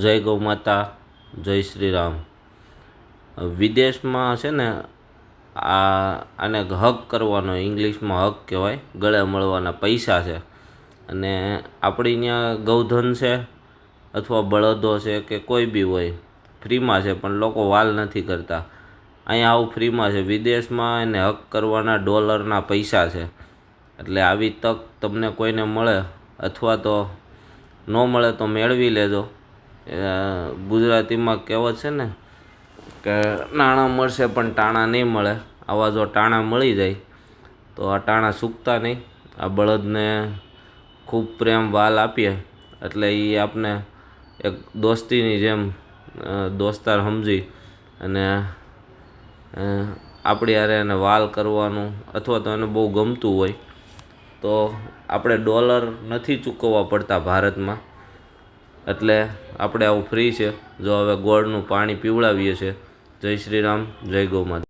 જય ગૌ માતા, જય શ્રી રામ. વિદેશમાં છે ને, આ, આને હક કરવાનો, ઇંગ્લિશમાં હક કહેવાય, ગળે મળવાના પૈસા છે. અને આપણી ત્યાં ગૌધન છે, અથવા બળદો છે કે કોઈ બી હોય, ફ્રીમાં છે, પણ લોકો વાલ નથી કરતા. અહીંયા આવું ફ્રીમાં છે, વિદેશમાં એને હક કરવાના ડોલરના પૈસા છે. એટલે આવી તક તમને કોઈને મળે, અથવા તો ન મળે તો મેળવી લેજો. ગુજરાતીમાં કહેવત છે ને કે નાણાં મળશે પણ ટાણા નહીં મળે. આવા જો ટાણા મળી જાય, તો આ ટાણા સૂકતા નહીં. આ બળદને ખૂબ પ્રેમ વાલ આપીએ. એટલે એ આપને એક દોસ્તીની જેમ દોસ્તાર સમજી અને આપણી હારે એને વાલ કરવાનું અથવા તો એને બહુ ગમતું હોય, તો આપણે ડોલર નથી ચૂકવવા પડતા ભારતમાં. એટલે આપણે આવું ફ્રી છે. જો હવે ગોળનું પાણી પીવડાવીએ છીએ. જય શ્રી રામ જય ગૌ માતા